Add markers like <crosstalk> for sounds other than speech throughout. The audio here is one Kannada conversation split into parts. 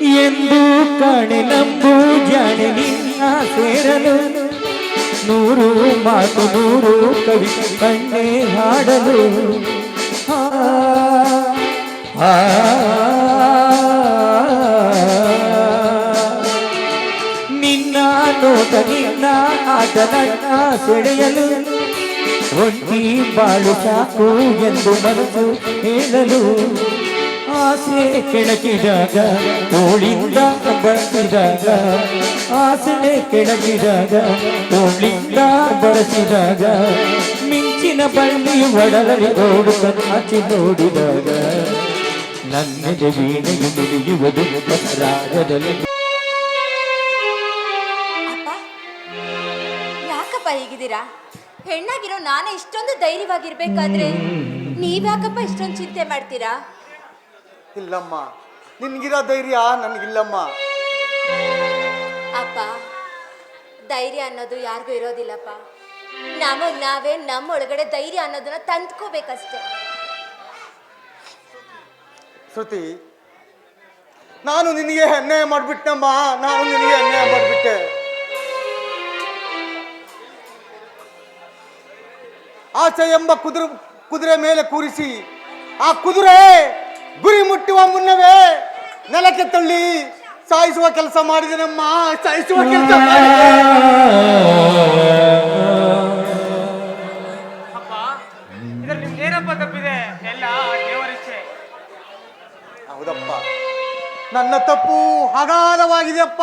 ಎಂದು ಕಣೆ ನಂಬು ಜಾಣೆ ನಿನ್ನ ಸೇರಲು. ನೂರು ಮಾತು ನೂರು ಕವಿ ಕಣ್ಣೆ ಹಾಡಲು. ಆ, ನಿನ್ನ ನೋಟ ನಿನ್ನ ಆಟ ನನ್ನ ಸೆಳೆಯಲು ಒಂಟಿ ಬಾಳು ಸಾಕು ಎಂದು ಮರೆತು ಹೇಳಲು ಆಸೆ ಕೆಳಗಿದಾಗ ತೋಳಿಂದ ಬಳಸಿದಾಗ, ಆಸೆ ಕೆಳಗಿದಾಗ ತೋಳಿಂದ ಬಳಸಿದಾಗ, ಮಿಂಚಿನ ಬಳ್ಳಿ ಒಡಲಲ್ಲಿ ಓಡು ಕಣ್ಣಾಚಿ ನೋಡಿದಾಗ, ನನ್ನೆದೆ ವೀಣೆಯು ನುಡಿಯುವುದು ರಾಗದಲ್ಲಿ ಹೀಗಿದ್ದೀರಾ? ಹೆಣ್ಣಾಗಿರೋ ನಾನೇ ಇಷ್ಟೊಂದು ಧೈರ್ಯವಾಗಿರ್ಬೇಕಾದ್ರೆ ನೀವ್ಯಾಕಪ್ಪ ಇಷ್ಟೊಂದು ಚಿಂತೆ ಮಾಡ್ತೀರಾ? ಇಲ್ಲಮ್ಮ ನಿನ್ಗಿರೋ ಧೈರ್ಯ ನನಗಿಲ್ಲಮ್ಮ. ಅಪ್ಪ ಧೈರ್ಯ ಅನ್ನೋದು ಯಾರಿಗೂ ಇರೋದಿಲ್ಲಪ್ಪ. ನಮಗ್ ನಾವೇ ನಮ್ಮ ಒಳಗಡೆ ಧೈರ್ಯ ಅನ್ನೋದನ್ನ ತಂದ್ಕೋಬೇಕಷ್ಟೆ. ಶ್ರುತಿ ನಾನು ನಿನಗೆ ಅನ್ಯಾಯ ಮಾಡಿಬಿಟ್ಟೆಮ್ಮ ನಾನು ನಿನಗೆ ಅನ್ಯಾಯ ಮಾಡಿಬಿಟ್ಟೆ. ಆಸೆ ಎಂಬ ಕುದುರೆ ಕುದುರೆ ಮೇಲೆ ಕೂರಿಸಿ, ಆ ಕುದುರೆ ಗುರಿ ಮುಟ್ಟುವ ಮುನ್ನವೇ ನೆಲಕ್ಕೆ ತಳ್ಳಿ ಸಾಯಿಸುವ ಕೆಲಸ ಮಾಡಿದನಮ್ಮ ಸಾಯಿಸುವ ಕೆಲಸ ಅಪ್ಪ ತಪ್ಪಿದೆ ಎಲ್ಲ ಹೌದಪ್ಪ ನನ್ನ ತಪ್ಪು ಅಗಾಧವಾಗಿದೆಯಪ್ಪ,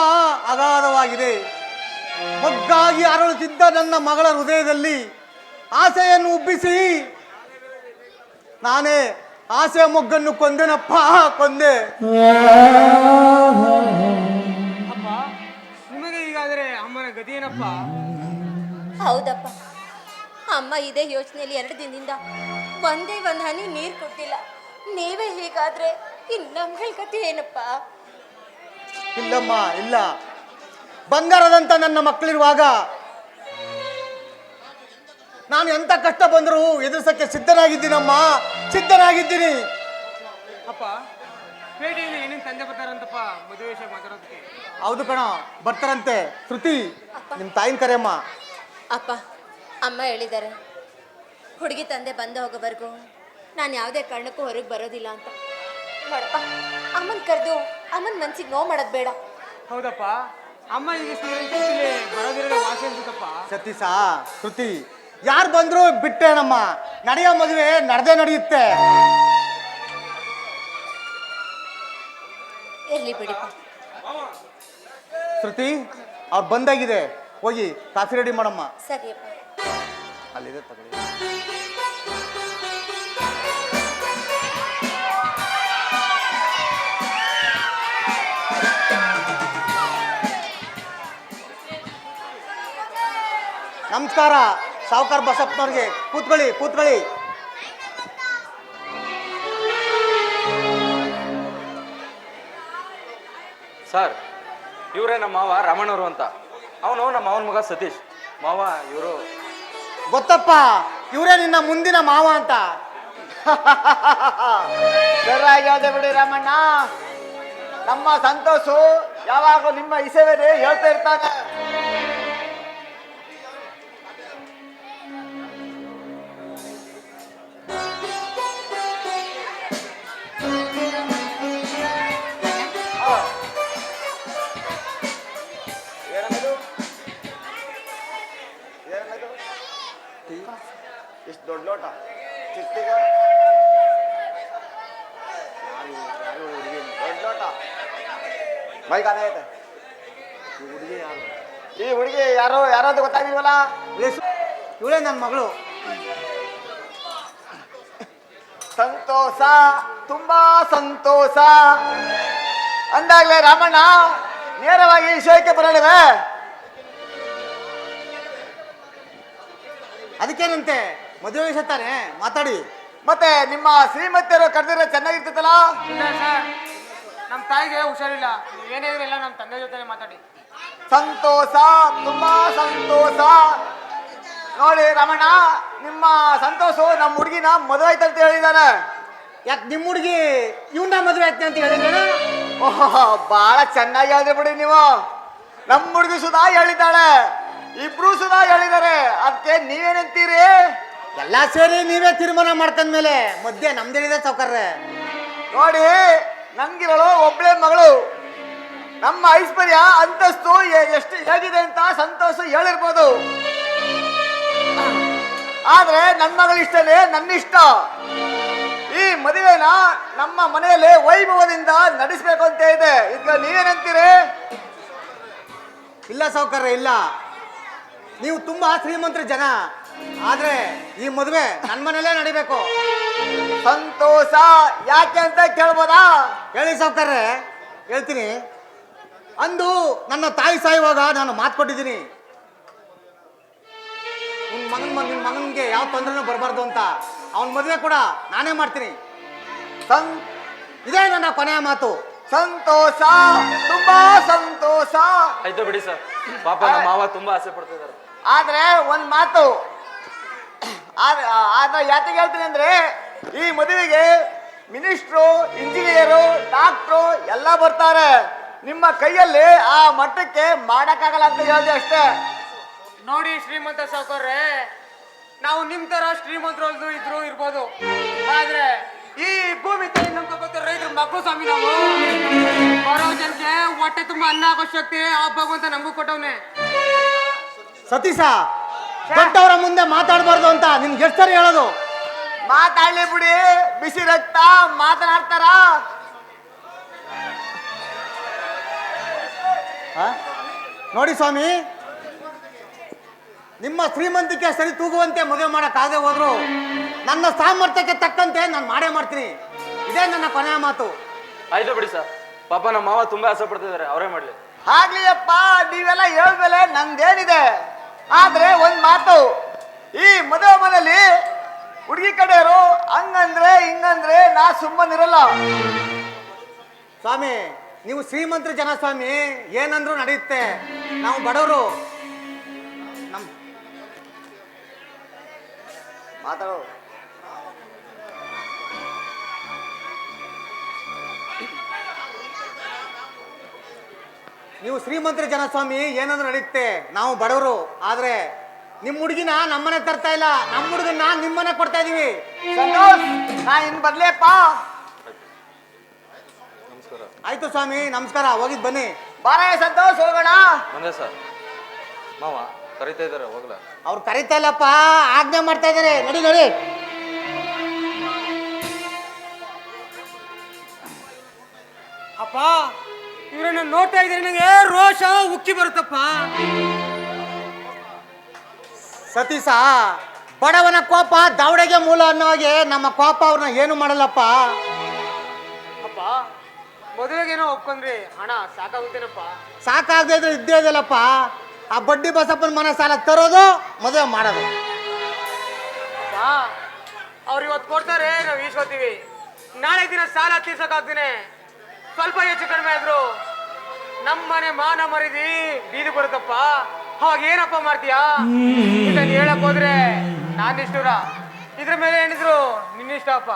ಅಗಾಧವಾಗಿದೆ. ಮಗ್ಗಾಗಿ ಅರಳುತ್ತಿದ್ದ ನನ್ನ ಮಗಳ ಹೃದಯದಲ್ಲಿ ಆಸೆಯನ್ನು ಉಬ್ಬಿಸಿ. ನಾನೇ ಆಸೆಯ ಮೊಗ್ಗನ್ನು ಕೊಂದೆನಪ್ಪ ಕೊಂದೆ. ಅಪ್ಪ ನಿಮಗೆ ಈಗಾದರೆ ಅಮ್ಮನ ಗತಿ ಏನಪ್ಪ? ಹೌದಪ್ಪ. ಅಮ್ಮ ಇದೇ ಯೋಚನೆಯಲ್ಲಿ ಎರಡು ದಿನದಿಂದ ಒಂದೇ ಒಂದು ಹನಿ ನೀರು ಕೊಟ್ಟಿಲ್ಲ. ನೀವೇ ಹೀಗಾದ್ರೆ ಇನ್ನು ನಮ್ಗಳ ಕತೆ ಏನಪ್ಪ? ಇಲ್ಲಮ್ಮ ಇಲ್ಲ. ಬಂಗಾರದಂತ ನನ್ನ ಮಕ್ಕಳಿರುವಾಗ ನಾನು ಎಂತ ಕಷ್ಟ ಬಂದರೂ ಎದುರಿಸಕ್ಕೆ ಸಿದ್ಧನಾಗಿದ್ದೀನಮ್ಮ. ಸಿದ್ಧನಾಗಿದ್ದೀನಿ. ಅಪ್ಪ ಪೇಟೆಯಿಂದ ಏನೇನು ತಂದೆ ಬರ್ತಾರಂತಪ್ಪ ಮದುವೆ ವಿಷಯ ಮಾತಾಡೋದಕ್ಕೆ? ಹೌದು ಕಣ ಬರ್ತಾರಂತೆ. ಶ್ರುತಿ ನಿಮ್ಮ ತಾಯಿನ ಕರೆಯಮ್ಮ. ಅಪ್ಪ ಅಮ್ಮ ಹೇಳಿದ್ದಾರೆ. ಹುಡುಗಿ ತಂದೆ ಬಂದು ಹೋಗೋವರೆಗೂ ನಾನು ಯಾವುದೇ ಕಾರಣಕ್ಕೂ ಹೊರಗೆ ಬರೋದಿಲ್ಲ ಅಂತ. ನೋಡಪ್ಪ ಅಮ್ಮನ ಕರೆದು ಅಮ್ಮನ ಮನ್ಸಿಗೆ ನೋವು ಮಾಡೋದು ಬೇಡ. ಹೌದಪ್ಪ ಅಮ್ಮ ಈಗ ಬರೋದಿರೋ ವಾಸಿ ಅನ್ಸುತ್ತಪ್ಪ. ಸತೀಶ ಶ್ರುತಿ ಯಾರು ಬಂದ್ರು ಬಿಟ್ಟೇನಮ್ಮ ನಡೆಯೋ ಮದುವೆ ನಡೆದೇ ನಡೆಯುತ್ತೆ. ಶ್ರುತಿ ಅವ್ರು ಬಂದಾಗಿದೆ. ಹೋಗಿ ಕಾಫಿ ರೆಡಿ ಮಾಡಮ್ಮ. ಸರಿಯಪ್ಪ ಅಲ್ಲಿದೆ ತಗೊಳ್ಳಿ. ನಮಸ್ಕಾರ. ಸಾವುಕಾರ ಬಸಪ್ಪನವ್ರಿಗೆ ಕೂತ್ಕೊಳ್ಳಿ ಕೂತ್ಕೊಳ್ಳಿ. ಸರ್ ಇವರೇ ನಮ್ಮ ಮಾವ ರಾಮಣ್ಣವರು ಅಂತ. ಅವನು ನಮ್ಮ ಮಾವನ ಮಗ ಸತೀಶ್. ಮಾವ ಇವರು ಗೊತ್ತಪ್ಪ ಇವರೇ ನಿನ್ನ ಮುಂದಿನ ಮಾವ ಅಂತ. <laughs> ಸರಿಯಾಗಿ ಬಿಡಿ ರಾಮಣ್ಣ. ನಮ್ಮ ಸಂತೋಷು ಯಾವಾಗಲೂ ನಿಮ್ಮ ಇಸೆವೇನೆ ಹೇಳ್ತಾ ಇರ್ತಾನೆ. ಬೈಕ್ ಅದೇ ಐತೆ ಈ ಹುಡುಗಿ ಯಾರು ಈ ಹುಡುಗಿ ಯಾರು ಯಾರು ಅಂತ ಗೊತ್ತಾಗಿಲ್ವಲ್ಲ? ಇವಳೇ ನನ್ನ ಮಗಳು. ಸಂತೋಷ ತುಂಬಾ ಸಂತೋಷ. ಅಂದಾಗ್ಲೇ ರಾಮಣ್ಣ ನೇರವಾಗಿ ವಿಷಯಕ್ಕೆ ಬರಲಿವೆ. ಅದಕ್ಕೇನಂತೆ? ಮದುವೆ ವಿಷಯ ತಾನೆ? ಮಾತಾಡಿ. ಮತ್ತೆ ನಿಮ್ಮ ಶ್ರೀಮತಿಯರು ಕರೆದಿರೋ ಚೆನ್ನಾಗಿರ್ತೈತಲ್ಲ ನಮ್ಮ ತಾಯಿಗೆ ಹುಷಾರಿಲ್ಲ. ಏನೇ ಇಲ್ಲ ನಮ್ಮ ತಂದೆ ಜೊತೆ ಮಾತಾಡಿ. ಸಂತೋಷ ತುಂಬಾ ಸಂತೋಷ. ನೋಡಿ ರಮಣ ನಿಮ್ಮ ಸಂತೋಷ ನಮ್ಮ ಹುಡುಗಿನ ಮದುವೆ ಆಯ್ತು ಅಂತ ಹೇಳಿದಾನೆ ಯಾಕೆ ನಿಮ್ಮ ಹುಡುಗಿ ಇವನ್ನ ಮದುವೆ ಆಯ್ತು ಅಂತ ಹೇಳಿದ್ರೆ ಓಹೋ ಬಹಳ ಚೆನ್ನಾಗಿ ಹೇಳಿದ್ರೆ ಬಿಡಿ ನೀವು. ನಮ್ಮ ಹುಡುಗಿ ಸುಧಾ ಹೇಳಿದ್ದಾಳೆ. ಇಬ್ರು ಸುಧಾ ಹೇಳಿದ್ದಾರೆ. ಅದಕ್ಕೆ ನೀವೇನಂತೀರಿ? ಎಲ್ಲ ಸೇರಿ ನೀವೇ ತೀರ್ಮಾನ ಮಾಡ್ತಂದ್ಮೇಲೆ ಮಧ್ಯೆ ನಮ್ದೇನಿದೆ ಸೌಕರ್ಯ? ನೋಡಿ ನನ್ಗಿರಳು ಒಬ್ಳೆ ಮಗಳು. ನಮ್ಮ ಐಶ್ವರ್ಯ ಅಂತಸ್ತು ಎಷ್ಟು ಹೇಗಿದೆ ಅಂತ ಸಂತೋಷ ಹೇಳಿರ್ಬೋದು. ಆದ್ರೆ ನನ್ನ ಮಗಳ ಇಷ್ಟನೇ ನನ್ನಿಷ್ಟ. ಈ ಮದುವೆನ ನಮ್ಮ ಮನೆಯಲ್ಲಿ ವೈಭವದಿಂದ ನಡೆಸಬೇಕು ಅಂತ ಇದೆ. ಈಗ ನೀವೇನಂತೀರಿ? ಇಲ್ಲ ಸೌಕರ್ಯ ಇಲ್ಲ. ನೀವು ತುಂಬಾ ಶ್ರೀಮಂತರ ಜನ. ಆದ್ರೆ ಈ ಮದುವೆ ನನ್ನ ಮನೇಲೇ ನಡಿಬೇಕು. ಸಂತೋಷ ಯಾಕೆ ಅಂತ ಕೇಳ್ಬೋದಾ? ಹೇಳಿ ಸೌಕರ್ಯ ಹೇಳ್ತೀನಿ. ಅಂದು ನನ್ನ ತಾಯಿ ಸಾಯುವಾಗ ನಾನು ಮಾತು ಕೊಟ್ಟಿದ್ದೀನಿ. ನಿನ್ ಮಗನ್ ನಿನ್ ಮಗನಿಗೆ ಯಾವ ತೊಂದ್ರೆನೂ ಬರಬಾರ್ದು ಅಂತ. ಅವನ ಮದುವೆ ಕೂಡ ನಾನೇ ಮಾಡ್ತೀನಿ. ಸಂ ಇದೇ ನನ್ನ ಕೊನೆಯ ಮಾತು. ಸಂತೋಷ ತುಂಬಾ ಸಂತೋಷ. ಆಯ್ತು ಬಿಡಿ ಸರ್. ಪಾಪ ನಮ್ಮ ಮಾವ ತುಂಬಾ ಆಸೆ ಪಡ್ತಿದ್ದಾರೆ. ಆದ್ರೆ ಒಂದ್ ಮಾತು ಆದ್ರೆ ಆದ್ರೆ ಯಾತಿಗೆ ಹೇಳ್ತೀನಿ ಅಂದ್ರೆ ಈ ಮದುವೆಗೆ ಮಿನಿಸ್ಟ್ರು ಇಂಜಿನಿಯರು ಡಾಕ್ಟ್ರು ಎಲ್ಲ ಬರ್ತಾರೆ. ನಿಮ್ಮ ಕೈಯಲ್ಲಿ ಆ ಮಟ್ಟಕ್ಕೆ ಮಾಡಕ್ಕಾಗಲ್ಲ ಅಂತ ಹೇಳಿದೆ ಅಷ್ಟೇ. ನೋಡಿ ಶ್ರೀಮಂತ ಸಾಕೋರೆ ನಾವು ನಿಮ್ ತರ ಶ್ರೀಮಂತರಲ್ದು ಇದ್ರು ಇರ್ಬೋದು. ಆದ್ರೆ ಈ ಭೂಮಿ ತಾಯಿ ತಗೋತಾರೆ ರೈತರ ಮಕ್ಕಳು ಸ್ವಾಮಿ ನಾವು. ಬರೋ ಜನಕ್ಕೆ ಹೊಟ್ಟೆ ತುಂಬಾ ಅನ್ನ ಆಗೋ ಶಕ್ತಿ ಆ ಭಗವಂತ ನಮಗೂ ಕೊಟ್ಟವನೇ. ಸತೀಶ ದೊಡ್ಡವರ ಮುಂದೆ ಮಾತಾಡಬಾರ್ದು ಅಂತ ನಿಮ್ಗೆ ಎಷ್ಟು ಸರಿ ಹೇಳೋದು. ಮಾತಾಡ್ಲಿ ಬಿಡಿ ಬಿಸಿ ರಕ್ತ ಮಾತನಾಡ್ತಾರ? ನೋಡಿ ಸ್ವಾಮಿ ನಿಮ್ಮ ಶ್ರೀಮಂತಿಕೆ ಸರಿ ತೂಗುವಂತೆ ಮದುವೆ ಆಗೇ ಹೋದ್ರು ನನ್ನ ಸಾಮರ್ಥ್ಯಕ್ಕೆ ತಕ್ಕಂತೆ ನಾನು ಮಾಡೇ ಮಾಡ್ತೀನಿ. ಇದೇ ನನ್ನ ಕೊನೆಯ ಮಾತು. ಆಯ್ತು ಬಿಡಿ ಸರ್. ಪಾಪ ನಮ್ಮ ಮಾವ ತುಂಬಾ ಆಸೆ ಪಡ್ತಿದ್ದಾರೆ ಅವರೇ ಮಾಡ್ಲಿ. ಆಗ್ಲಿ ಅಪ್ಪ ನೀವೆಲ್ಲ ಹೇಳ್ಬೇಲೆ ನಂದೇನಿದೆ. ಆದ್ರೆ ಒಂದ್ ಮಾತು. ಈ ಮದುವೆ ಮನೆಯಲ್ಲಿ ಹುಡುಗಿ ಕಡೆಯವರು ಹಂಗಂದ್ರೆ ಹಿಂಗಂದ್ರೆ ನಾ ಸುಮ್ಮನಿರಲ್ಲ. ಸ್ವಾಮಿ, ನೀವು ಶ್ರೀಮಂತರ ಜನ ಸ್ವಾಮಿ ಏನಂದ್ರೂ ನಡೆಯುತ್ತೆ. ನಾವು ಬಡವರು. ನಮ್ ಮಾತಾಡು. ನೀವು ಶ್ರೀಮಂತರ ಜನಸ್ವಾಮಿ ಸ್ವಾಮಿ ಏನಂದ್ರೂ ನಡೆಯುತ್ತೆ. ನಾವು ಬಡವರು, ಆದ್ರೆ ನಿಮ್ಮ ಹುಡುಗಿನ ನಮ್ಮನೆ ತರ್ತಾ ಇಲ್ಲ. ನಮ್ಮ ಹುಡುಗನ ನಿಮ್ಮನೆ ಕೊಡ್ತಾ ಇದೀವಿ. ಸಂತೋಷ್! ನಾ ಇನ್ ಬರ್ಲೇಪ್ಪ. ಆಯ್ತು ಸ್ವಾಮಿ ನಮಸ್ಕಾರ. ಹೋಗಿದ್ ಬನ್ನಿ. ಬಾರ ಸಂತೋಷ್ ಹೋಗೋಣ. ಒಂದೇ ಸರ್. ಮಾವ ಕರಿತಾ ಇದ್ದಾರೆ ಹೋಗ್ಲಾ? ಅವ್ರು ಕರಿತಾ ಇಲ್ಲಪ್ಪ. ಆಜ್ಞೆ ಮಾಡ್ತಾ ಇದಾರೆ ನಡಿ ನಡಿ. ಅಪ್ಪ ಇವ್ರನ್ನ ನೋಡ್ತಾ ಇದ್ರೆ ನನಗೆ ರೋಷ ಉಕ್ಕಿ ಬರುತ್ತಪ್ಪ. ಸತೀಶ ಬಡವನ ಕೋಪ ದಾವಡೆಗೆ ಮೂಲ ಅನ್ನೋ ಹಾಗೆ ನಮ್ಮ ಕೋಪ ಅವ್ರನ್ನ ಏನು ಮಾಡಲ್ಲಪ್ಪ? ಅಪ್ಪ ಮದುವೆಗೇನೋ ಒಪ್ಕೊಂಡ್ರಿ. ಹಣ ಸಾಕಾಗುತ್ತೇನಪ್ಪ? ಸಾಕಾಗದೇ ಇದ್ರೆ ಇದ್ದೇ ಇದೆಯಲ್ಲಪ್ಪ. ಆ ಬಡ್ಡಿ ಬಸಪ್ಪನ ಮನ ಸಾಲ ತರೋದು ಮದುವೆ ಮಾಡೋದು. ಅವ್ರು ಇವತ್ತು ಕೊಡ್ತಾರೆ ನಾವು ಈಸ್ಕೊತೀವಿ ನಾಳೆ ದಿನ ಸಾಲ ತೀರ್ಸಕ್ಕಾಗ್ತೀನಿ ಸ್ವಲ್ಪ ಹೆಚ್ಚು ಕಡಿಮೆ ಆದ್ರು ನಮ್ಮನೆ ಮಾನ ಮರಿದಿ ಬೀದಿ ಬರುತ್ತಪ್ಪ. ಅವಾಗ ಏನಪ್ಪ ಮಾಡ್ತೀಯಾ? ಇದನ್ನ ಹೇಳಕ್ ಹೋದ್ರೆ ನಾನಿಷ್ಟುರ ಇದ್ರ ಮೇಲೆ ಏನಿದ್ರು ನಿನ್ನಿಷ್ಟ ಅಪ್ಪ?